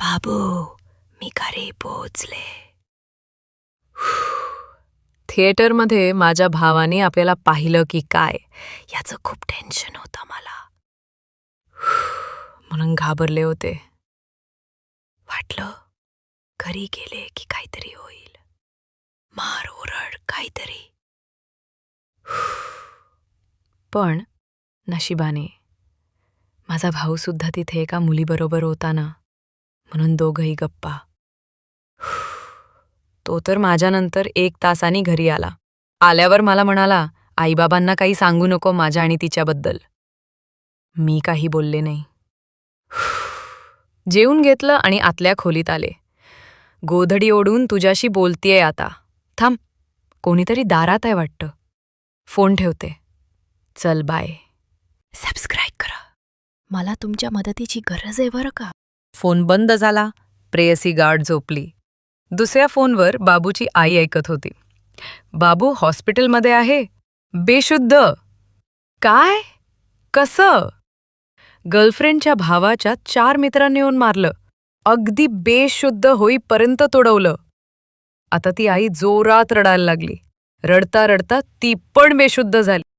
बाबू मी घरी पोचले थिएटरमध्ये माझ्या भावाने आपल्याला पाहिलं की काय याचं खूप टेन्शन होतं मला. म्हणून घाबरले होते. वाटलं घरी गेले की काहीतरी होईल. मार ओरड काहीतरी. पण नशिबाने माझा भाऊ सुद्धा तिथे एका मुलीबरोबर होता ना. म्हणून दोघही गप्पा. तो तर माझ्यानंतर एक तासाने घरी आला. आल्यावर मला म्हणाला आईबाबांना काही सांगू नको माझ्या आणि तिच्याबद्दल. मी काही बोलले नाही. जेवून घेतलं आणि आतल्या खोलीत आले. गोधडी ओढून तुझ्याशी बोलतीये आता. थांब कोणीतरी दारात आहे वाटतं. फोन ठेवते. चल बाय. सबस्क्राईब करा. मला तुमच्या मदतीची गरज आहे बरं का? फोन बंद झाला प्रेयसी गार्ड झोपली. दुसऱ्या फोनवर बाबूची आई ऐकत होती. बाबू हॉस्पिटलमध्ये आहे. बेशुद्ध. काय? कसं? गर्लफ्रेंडच्या भावाच्या चार मित्रांनी येऊन मारलं. अगदी बेशुद्ध होईपर्यंत तोडवलं. आता ती आई जोरात रडायला लागली. रडता रडता ती पण बेशुद्ध झाली.